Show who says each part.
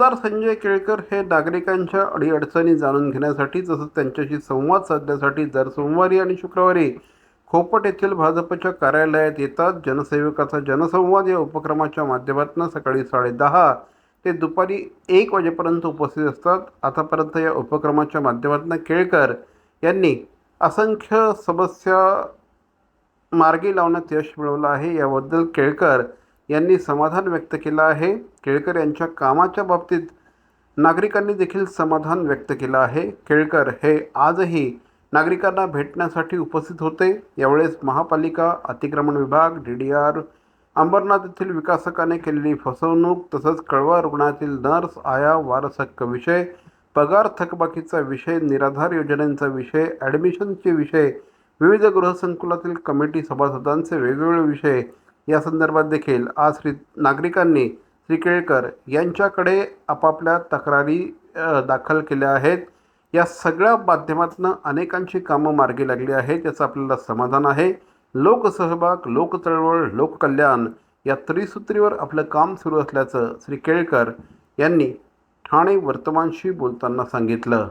Speaker 1: आमदार संजय केळकर हे नागरिकांच्या अडीअडचणी जाणून घेण्यासाठी तसंच त्यांच्याशी संवाद साधण्यासाठी दर सोमवारी आणि शुक्रवारी खोपट येथील भाजपच्या कार्यालयात येतात. जनसेवकाचा जनसंवाद या उपक्रमाच्या माध्यमातून सकाळी साडेदहा ते दुपारी एक वाजेपर्यंत उपस्थित असतात. आतापर्यंत या उपक्रमाच्या माध्यमातून केळकर यांनी असंख्य समस्या मार्गी लावण्यात यश मिळवलं आहे. याबद्दल केळकर यांनी समाधान व्यक्त केलं आहे. केळकर यांच्या कामाच्या बाबतीत नागरिकांनी देखील समाधान व्यक्त केलं आहे. केळकर हे आजही नागरिकांना भेटण्यासाठी उपस्थित होते. यावेळेस महापालिका अतिक्रमण विभाग डी डी आर अंबरनाथ येथील विकासकाने केलेली फसवणूक तसंच कळवा रुग्णातील नर्स आया वारस हक्क विषय पगार थकबाकीचा विषय निराधार योजनांचा विषय ॲडमिशनचे विषय विविध गृहसंकुलातील कमिटी सभासदांचे वेगवेगळे विषय या संदर्भात देखील आज श्री नागरिकांनी श्री केळकर यांच्याकडे आपापल्या तक्रारी दाखल केल्या आहेत. या सगळ्या माध्यमातून अनेकांची कामं मार्गी लागली आहेत याचं आपल्याला समाधान आहे. लोकसहभाग लोकचळवळ लोककल्याण या त्रिसूत्रीवर आपलं काम सुरू असल्याचं श्री केळकर यांनी ठाणे वर्तमानशी बोलताना सांगितलं.